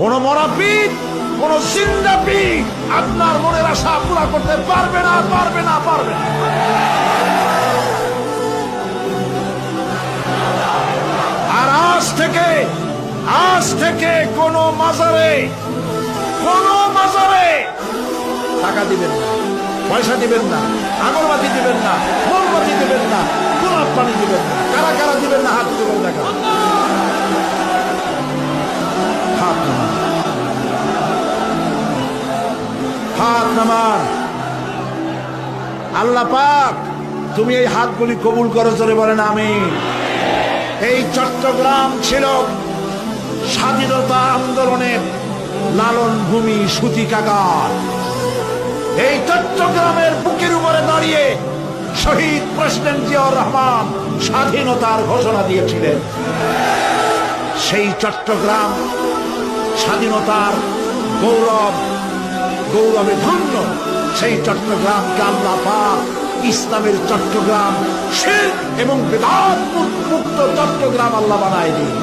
কোন মরাপিত কোন জিন্দাপিত আপনার মনের আশা পুরা করতে পারবে না পারবে না পারবে না। আর আজ থেকে আজ থেকে কোন মাজারে কোন মাজারে টাকা দিবেন না, পয়সা দিবেন না, আগরবাতি দিবেন না, মোমবাতি দিবেন না, গোলাপ পানি দিবেন না, কারা কারা দিবেন না, হাত দিবেন দেখা হাত নামান আল্লাহ পাক, তুমি এই হাতগুলি কবুল করো চলে বলেন আমি এই চট্টগ্রাম ছিল স্বাধীনতা আন্দোলনের লালন ভূমি সুতিকাগার এই চট্টগ্রামের বুকের উপরে দাঁড়িয়ে শহীদ প্রেসিডেন্ট জিয়াউর রহমান স্বাধীনতার ঘোষণা দিয়েছিলেন। সেই চট্টগ্রাম স্বাধীনতার গৌরব গৌরবে ধন্য সেই চট্টগ্রাম আল্লাহ পাক ইসলামের চট্টগ্রাম শিল্প এবং বেদাত মুক্ত চট্টগ্রাম আল্লাহ বানায় দিন।